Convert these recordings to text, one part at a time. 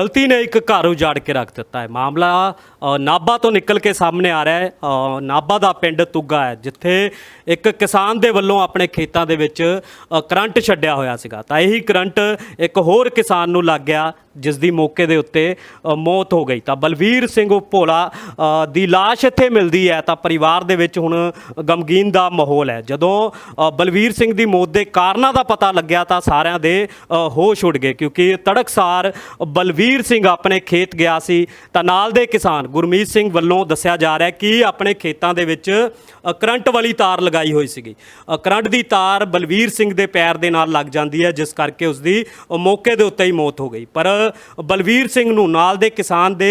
ਗਲਤੀ ਨੇ ਇੱਕ ਘਰ ਉਜਾੜ ਕੇ ਰੱਖ ਦਿੱਤਾ ਹੈ। ਮਾਮਲਾ ਅ, ਨਾਭਾ ਤੋਂ ਨਿਕਲ ਕੇ ਸਾਹਮਣੇ ਆ ਰਿਹਾ ਹੈ। ਅ, ਨਾਭਾ ਦਾ ਪਿੰਡ ਤੁੱਗਾ ਹੈ ਜਿੱਥੇ ਇੱਕ ਕਿਸਾਨ ਦੇ ਵੱਲੋਂ ਆਪਣੇ ਖੇਤਾਂ ਦੇ ਵਿੱਚ ਕਰੰਟ ਛੱਡਿਆ ਹੋਇਆ ਸੀਗਾ। ਤਾਂ ਇਹੀ ਕਰੰਟ ਇੱਕ ਹੋਰ ਕਿਸਾਨ ਨੂੰ ਲੱਗ ਗਿਆ। ਜਿਸ ਦੀ ਮੌਕੇ ਦੇ ਉੱਤੇ ਅ, ਮੌਤ ਹੋ ਗਈ। ਤਾਂ ਬਲਵੀਰ ਸਿੰਘ ਭੋਲਾ ਅ, ਦੀ ਲਾਸ਼ ਇੱਥੇ ਮਿਲਦੀ ਹੈ। ਤਾਂ ਪਰਿਵਾਰ ਦੇ ਵਿੱਚ ਹੁਣ ਗਮਗੀਨ ਦਾ ਮਾਹੌਲ ਹੈ। ਜਦੋਂ ਅ, ਬਲਵੀਰ ਸਿੰਘ ਦੀ ਮੌਤ ਦੇ ਕਾਰਨਾਂ ਦਾ ਪਤਾ ਲੱਗਿਆ ਤਾਂ ਸਾਰਿਆਂ ਦੇ ਅ, ਹੋਸ਼ ਉੱਡ ਗਏ। ਕਿਉਂਕਿ ਤੜਕਸਾਰ ਬਲਵੀਰ ਸਿੰਘ ਆਪਣੇ ਖੇਤ ਗਿਆ ਸੀ। ਤਾਂ ਨਾਲ ਦੇ ਕਿਸਾਨ ਗੁਰਮੀਤ ਸਿੰਘ ਵੱਲੋਂ ਦੱਸਿਆ ਜਾ ਰਿਹਾ ਹੈ ਕਿ ਆਪਣੇ ਖੇਤਾਂ ਦੇ ਵਿੱਚ ਅ, ਕਰੰਟ ਵਾਲੀ ਤਾਰ ਲਗਾਈ ਹੋਈ ਸੀਗੀ। ਅ, ਕਰੰਟ ਦੀ ਤਾਰ ਬਲਵੀਰ ਸਿੰਘ ਦੇ ਪੈਰ ਦੇ ਨਾਲ ਲੱਗ ਜਾਂਦੀ ਹੈ ਜਿਸ ਕਰਕੇ ਉਸ ਦੀ ਮੌਕੇ ਦੇ ਉੱਤੇ ਹੀ ਮੌਤ ਹੋ ਗਈ। ਪਰ ਬਲਵੀਰ ਸਿੰਘ ਨੂੰ ਨਾਲ ਦੇ ਕਿਸਾਨ ਦੇ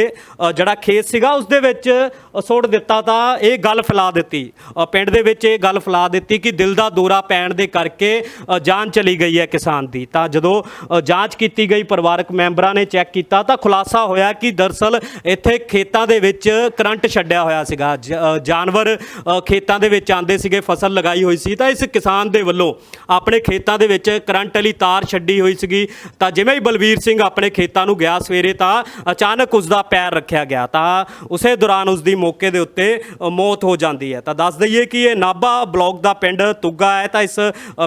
ਜਿਹੜਾ ਖੇਤ ਸੀਗਾ, ਉਸ ਦੇ ਵਿੱਚ ਸੁੱਟ ਦਿੱਤਾ ਤਾਂ ਇਹ ਗੱਲ ਫੈਲਾ ਦਿੱਤੀ। ਪਿੰਡ ਦੇ ਵਿੱਚ ਇਹ ਗੱਲ ਫੈਲਾ ਦਿੱਤੀ ਕਿ ਦਿਲ ਦਾ ਦੌਰਾ ਪੈਣ ਦੇ ਕਰਕੇ ਜਾਨ ਚਲੀ ਗਈ ਹੈ ਕਿਸਾਨ ਦੀ। ਤਾਂ ਜਦੋਂ ਜਾਂਚ ਕੀਤੀ ਗਈ, ਪਰਿਵਾਰਕ ਮੈਂਬਰਾਂ ਨੇ ਚੈੱਕ ਕੀਤਾ ਤਾਂ ਖੁਲਾਸਾ ਹੋਇਆ ਕਿ ਦਰਸਲ ਇੱਥੇ ਖੇਤਾਂ ਦੇ ਵਿੱਚ ਕਰੰਟ ਛੱਡਿਆ ਹੋਇਆ ਸੀਗਾ। ਜਾਨਵਰ ਖੇਤਾਂ ਦੇ ਵਿੱਚ ਆਂਦੇ ਸੀਗੇ, ਫਸਲ ਲਗਾਈ ਹੋਈ ਸੀ। ਤਾਂ ਇਸ ਕਿਸਾਨ ਦੇ ਵੱਲੋਂ ਆਪਣੇ ਖੇਤਾਂ ਦੇ ਵਿੱਚ ਕਰੰਟ ਵਾਲੀ ਤਾਰ ਛੱਡੀ ਹੋਈ ਸੀਗੀ। ਤਾਂ ਜਿਵੇਂ ਹੀ ਬਲਵੀਰ ਸਿੰਘ ਆਪਣੇ ਖੇਤਾਂ ਨੂੰ ਗਿਆ ਸਵੇਰੇ ਤਾਂ ਅਚਾਨਕ ਉਸ ਦਾ ਪੈਰ ਰੱਖਿਆ ਗਿਆ। ਤਾਂ ਉਸੇ ਦੌਰਾਨ ਉਸ ਦੀ ਮੌਕੇ ਦੇ ਉੱਤੇ ਮੌਤ ਹੋ ਜਾਂਦੀ ਹੈ। ਤਾਂ ਦੱਸ ਦਈਏ ਕਿ ਇਹ ਨਾਭਾ ਬਲਾਕ ਦਾ ਪਿੰਡ ਤੁੱਗਾ ਹੈ। ਤਾਂ ਇਸ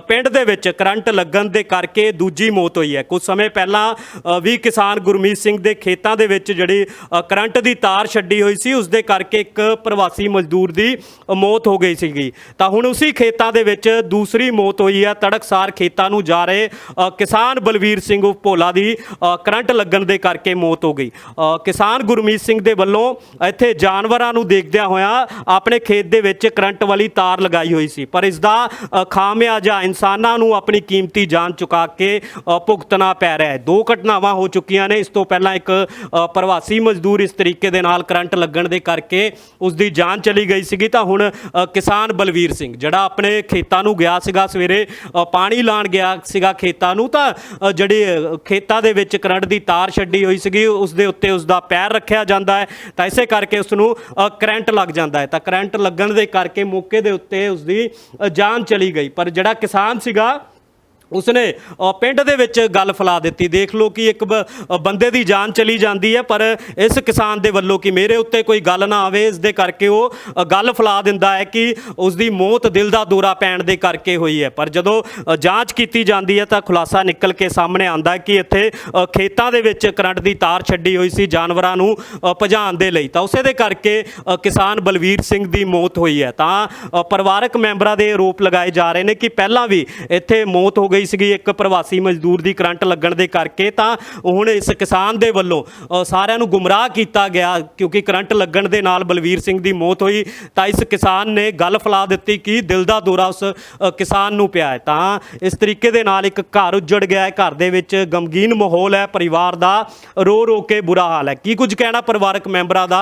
ਪਿੰਡ ਦੇ ਵਿੱਚ ਕਰੰਟ ਲੱਗਣ ਦੇ ਕਰਕੇ ਦੂਜੀ ਮੌਤ ਹੋਈ ਹੈ। ਕੁਝ ਸਮੇਂ ਪਹਿਲਾਂ ਵੀ ਕਿਸਾਨ ਗੁਰਮੀਤ ਸਿੰਘ ਦੇ ਖੇਤਾਂ ਦੇ ਵਿੱਚ ਜਿਹੜੀ ਕਰੰਟ ਦੀ ਤਾਰ ਛੱਡੀ ਹੋਈ ਸੀ ਉਸ ਦੇ ਕਰਕੇ ਇੱਕ ਪ੍ਰਵਾਸੀ ਮਜ਼ਦੂਰ ਦੀ ਮੌਤ ਹੋ ਗਈ ਸੀਗੀ। ਤਾਂ ਹੁਣ ਉਸੇ ਖੇਤਾਂ ਦੇ ਵਿੱਚ ਦੂਸਰੀ ਮੌਤ ਹੋਈ ਹੈ। ਤੜਕਸਾਰ ਖੇਤਾਂ ਨੂੰ ਜਾ ਰਹੇ ਕਿਸਾਨ ਬਲਵੀਰ ਸਿੰਘ ਭੋਲਾ ਦੀ ਕਰੰਟ ਕਰੰਟ ਲੱਗਣ ਦੇ ਕਰਕੇ ਮੌਤ ਹੋ ਗਈ। ਕਿਸਾਨ ਗੁਰਮੀਤ ਸਿੰਘ ਦੇ ਵੱਲੋਂ ਇੱਥੇ ਜਾਨਵਰਾਂ ਨੂੰ ਦੇਖਦਿਆਂ ਹੋਇਆ ਆਪਣੇ ਖੇਤ ਦੇ ਵਿੱਚ ਕਰੰਟ ਵਾਲੀ ਤਾਰ ਲਗਾਈ ਹੋਈ ਸੀ। ਪਰ ਇਸ ਦਾ ਅ, ਖਾਮਿਆਜਾ ਇਨਸਾਨਾਂ ਨੂੰ ਆਪਣੀ ਕੀਮਤੀ ਜਾਨ ਚੁਕਾ ਕੇ ਭੁਗਤਣਾ ਪੈ ਰਿਹਾ ਹੈ। ਦੋ ਘਟਨਾਵਾਂ ਹੋ ਚੁੱਕੀਆਂ ਨੇ। ਇਸ ਤੋਂ ਪਹਿਲਾਂ ਇੱਕ ਪ੍ਰਵਾਸੀ ਮਜ਼ਦੂਰ ਇਸ ਤਰੀਕੇ ਦੇ ਨਾਲ ਕਰੰਟ ਲੱਗਣ ਦੇ ਕਰਕੇ ਉਸ ਦੀ ਜਾਨ ਚਲੀ ਗਈ ਸੀਗੀ। ਤਾਂ ਹੁਣ ਕਿਸਾਨ ਬਲਵੀਰ ਸਿੰਘ ਜਿਹੜਾ ਆਪਣੇ ਖੇਤਾਂ ਨੂੰ ਗਿਆ ਸੀਗਾ ਸਵੇਰੇ ਪਾਣੀ ਲਾਣ ਗਿਆ ਸੀਗਾ ਖੇਤਾਂ ਨੂੰ ਤਾਂ ਜਿਹੜੇ ਖੇਤਾਂ ਦੇ ਵਿੱਚ ਕਰੰਟ ਦੀ ਤਾਰ ਛੱਡੀ ਹੋਈ ਸੀਗੀ, ਉਸ ਦੇ ਉੱਤੇ ਉਸ ਦਾ ਪੈਰ ਰੱਖਿਆ ਜਾਂਦਾ ਹੈ, ਤਾਂ ਇਸੇ ਕਰਕੇ ਉਸ ਨੂੰ ਕਰੰਟ ਲੱਗ ਜਾਂਦਾ ਹੈ। ਤਾਂ ਕਰੰਟ ਲੱਗਣ ਦੇ ਕਰਕੇ ਮੌਕੇ ਦੇ ਉੱਤੇ ਉਸ ਦੀ ਜਾਨ ਚਲੀ ਗਈ। ਪਰ ਜਿਹੜਾ ਕਿਸਾਨ ਸੀਗਾ ਉਸਨੇ ਪਿੰਡ ਦੇ ਵਿੱਚ ਗੱਲ ਫੈਲਾ ਦਿੱਤੀ। ਦੇਖ ਲਓ ਕਿ ਇੱਕ ਬ- ਬੰਦੇ ਦੀ ਜਾਨ ਚਲੀ ਜਾਂਦੀ ਹੈ, ਪਰ ਇਸ ਕਿਸਾਨ ਦੇ ਵੱਲੋਂ ਕਿ ਮੇਰੇ ਉੱਤੇ ਕੋਈ ਗੱਲ ਨਾ ਆਵੇ, ਇਸ ਦੇ ਕਰਕੇ ਉਹ ਗੱਲ ਫੈਲਾ ਦਿੰਦਾ ਹੈ ਕਿ ਉਸ ਦੀ ਮੌਤ ਦਿਲ ਦਾ ਦੌਰਾ ਪੈਣ ਦੇ ਕਰਕੇ ਹੋਈ ਹੈ। ਪਰ ਜਦੋਂ ਜਾਂਚ ਕੀਤੀ ਜਾਂਦੀ ਹੈ ਤਾਂ ਖੁਲਾਸਾ ਨਿਕਲ ਕੇ ਸਾਹਮਣੇ ਆਂਦਾ ਕਿ ਇੱਥੇ ਖੇਤਾਂ ਦੇ ਵਿੱਚ ਕਰੰਟ ਦੀ ਤਾਰ ਛੱਡੀ ਹੋਈ ਸੀ ਜਾਨਵਰਾਂ ਨੂੰ ਭਜਾਉਣ ਦੇ ਲਈ। ਤਾਂ ਉਸੇ ਦੇ ਕਰਕੇ ਕਿਸਾਨ ਬਲਵੀਰ ਸਿੰਘ ਦੀ ਮੌਤ ਹੋਈ ਹੈ। ਤਾਂ ਪਰਿਵਾਰਕ ਮੈਂਬਰਾਂ ਦੇ ਆਰੋਪ ਲਗਾਏ ਜਾ ਰਹੇ ਨੇ ਕਿ ਪਹਿਲਾਂ ਵੀ ਇੱਥੇ ਮੌਤ ਹੋ ਗਈ ਸੀਗੀ ਇੱਕ ਪ੍ਰਵਾਸੀ ਮਜ਼ਦੂਰ ਦੀ ਕਰੰਟ ਲੱਗਣ ਦੇ ਕਰਕੇ, ਤਾਂ ਹੁਣ ਇਸ ਕਿਸਾਨ ਦੇ ਵੱਲੋਂ ਸਾਰਿਆਂ ਨੂੰ ਗੁੰਮਰਾਹ ਕੀਤਾ ਗਿਆ ਕਿਉਂਕਿ ਕਰੰਟ ਲੱਗਣ ਦੇ ਨਾਲ ਬਲਵੀਰ ਸਿੰਘ ਦੀ ਮੌਤ ਹੋਈ, ਤਾਂ ਇਸ ਕਿਸਾਨ ਨੇ ਗੱਲ ਫੈਲਾ ਦਿੱਤੀ ਕਿ ਦਿਲ ਦਾ ਦੌਰਾ ਉਸ ਕਿਸਾਨ ਨੂੰ ਪਿਆ ਹੈ। ਤਾਂ ਇਸ ਤਰੀਕੇ ਦੇ ਨਾਲ ਇੱਕ ਘਰ ਉੱਜੜ ਗਿਆ ਹੈ। ਘਰ ਦੇ ਵਿੱਚ ਗਮਗੀਨ ਮਾਹੌਲ ਹੈ। ਪਰਿਵਾਰ ਦਾ ਰੋ ਰੋ ਕੇ ਬੁਰਾ ਹਾਲ ਹੈ। ਕੀ ਕੁਝ ਕਹਿਣਾ ਪਰਿਵਾਰਕ ਮੈਂਬਰਾਂ ਦਾ?